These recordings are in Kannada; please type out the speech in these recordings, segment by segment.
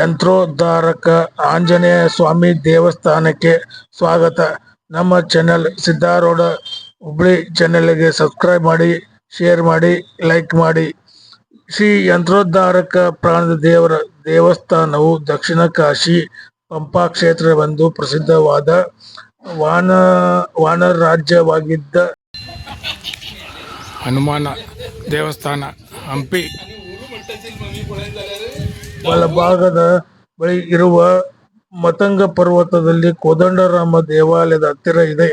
ಯಂತ್ರೋದ್ಧಾರಕ ಆಂಜನೇಯ ಸ್ವಾಮಿ ದೇವಸ್ಥಾನಕ್ಕೆ ಸ್ವಾಗತ. ನಮ್ಮ ಚಾನೆಲ್ ಸಿದ್ದಾರೂಢ ಹುಬ್ಳಿ ಚಾನೆಲ್ಗೆ ಸಬ್ಸ್ಕ್ರೈಬ್ ಮಾಡಿ ಶೇರ್ ಮಾಡಿ ಲೈಕ್ ಮಾಡಿ. ಶ್ರೀ ಯಂತ್ರೋದ್ಧಾರಕ ಪ್ರಾಣದ ದೇವರ ದೇವಸ್ಥಾನವು ದಕ್ಷಿಣ ಕಾಶಿ ಪಂಪಾ ಕ್ಷೇತ್ರವೆಂದು ಪ್ರಸಿದ್ಧವಾದ ವಾನ ವಾನರ ರಾಜ್ಯವಾಗಿದ್ದ ಹನುಮಾನ ದೇವಸ್ಥಾನ ಹಂಪಿ. ಬಲಭಾಗದ ಬಳಿ ಇರುವ ಮತಂಗ ಪರ್ವತದಲ್ಲಿ ಕೋದಂಡರಾಮ ದೇವಾಲಯದ ಹತ್ತಿರ ಇದೆ.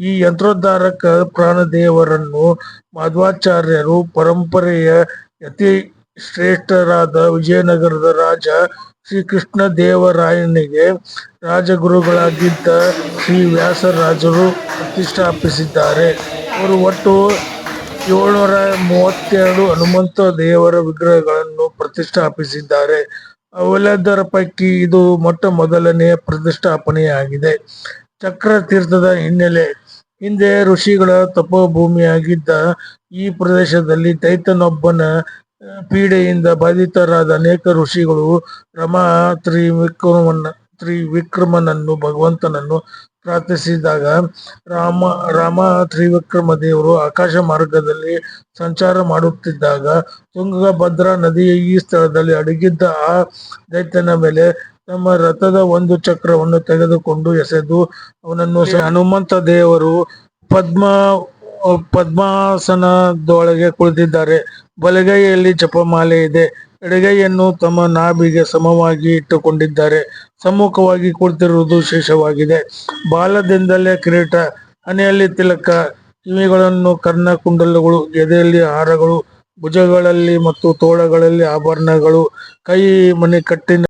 ಈ ಯಂತ್ರೋದ್ಧಾರಕ ಪ್ರಾಣದೇವರನ್ನು ಮಾಧ್ವಾಚಾರ್ಯರು ಪರಂಪರೆಯ ಅತಿ ಶ್ರೇಷ್ಠರಾದ ವಿಜಯನಗರದ ರಾಜ ಶ್ರೀಕೃಷ್ಣ ದೇವರಾಯನಿಗೆ ರಾಜಗುರುಗಳಾಗಿದ್ದ ಶ್ರೀ ವ್ಯಾಸರಾಜರು ಪ್ರತಿಷ್ಠಾಪಿಸಿದ್ದಾರೆ. ಅವರು ಒಟ್ಟು ಏಳ್ನೂರ ಮೂವತ್ತೆರಡು ಹನುಮಂತ ದೇವರ ವಿಗ್ರಹಗಳನ್ನು ಪ್ರತಿಷ್ಠಾಪಿಸಿದ್ದಾರೆ. ಅವೆಲ್ಲದರ ಪೈಕಿ ಇದು ಮೊಟ್ಟ ಮೊದಲನೆಯ ಪ್ರತಿಷ್ಠಾಪನೆಯಾಗಿದೆ. ಚಕ್ರ ತೀರ್ಥದ ಹಿನ್ನೆಲೆ ಹಿಂದೆ ಋಷಿಗಳ ತಪೋಭೂಮಿಯಾಗಿದ್ದ ಈ ಪ್ರದೇಶದಲ್ಲಿ ತೈತನೊಬ್ಬನ ಪೀಡೆಯಿಂದ ಬಾಧಿತರಾದ ಅನೇಕ ಋಷಿಗಳು ರಮಾ ತ್ರಿವಿಕ್ರಮನ, ತ್ರಿವಿಕ್ರಮನನ್ನು ಭಗವಂತನನ್ನು ಪ್ರಾರ್ಥಿಸಿದಾಗ ರಾಮ ರಾಮ ತ್ರಿವಿಕ್ರಮ ದೇವರು ಆಕಾಶ ಮಾರ್ಗದಲ್ಲಿ ಸಂಚಾರ ಮಾಡುತ್ತಿದ್ದಾಗ ತುಂಗಭದ್ರಾ ನದಿಯ ಈ ಸ್ಥಳದಲ್ಲಿ ಅಡಗಿದ್ದ ಆ ದೈತ್ಯನ ಮೇಲೆ ತಮ್ಮ ರಥದ ಒಂದು ಚಕ್ರವನ್ನು ತೆಗೆದುಕೊಂಡು ಎಸೆದು ಅವನನ್ನು ಹನುಮಂತ ದೇವರು ಪದ್ಮ, ಪದ್ಮಾಸನದೊಳಗೆ ಕುಳಿತಿದ್ದಾರೆ. ಬಲಗೈಯಲ್ಲಿ ಜಪಮಾಲೆ ಇದೆ. ಎಡಗೈಯನ್ನು ತಮ್ಮ ನಾಭಿಗೆ ಸಮವಾಗಿ ಇಟ್ಟುಕೊಂಡಿದ್ದಾರೆ. ಸಮ್ಮುಖವಾಗಿ ಕುಳಿತಿರುವುದು ವಿಶೇಷವಾಗಿದೆ. ಬಾಲದಿಂದಲೇ ಕಿರೀಟ, ಹಣೆಯಲ್ಲಿ ತಿಲಕ, ಕಿವಿಗಳನ್ನು ಕರ್ಣ ಕುಂಡಲಗಳು, ಎದೆಯಲ್ಲಿ ಹಾರಗಳು, ಭುಜಗಳಲ್ಲಿ ಮತ್ತು ತೋಳಗಳಲ್ಲಿ ಆಭರಣಗಳು, ಕೈ ಮಣಿಕಟ್ಟಿನ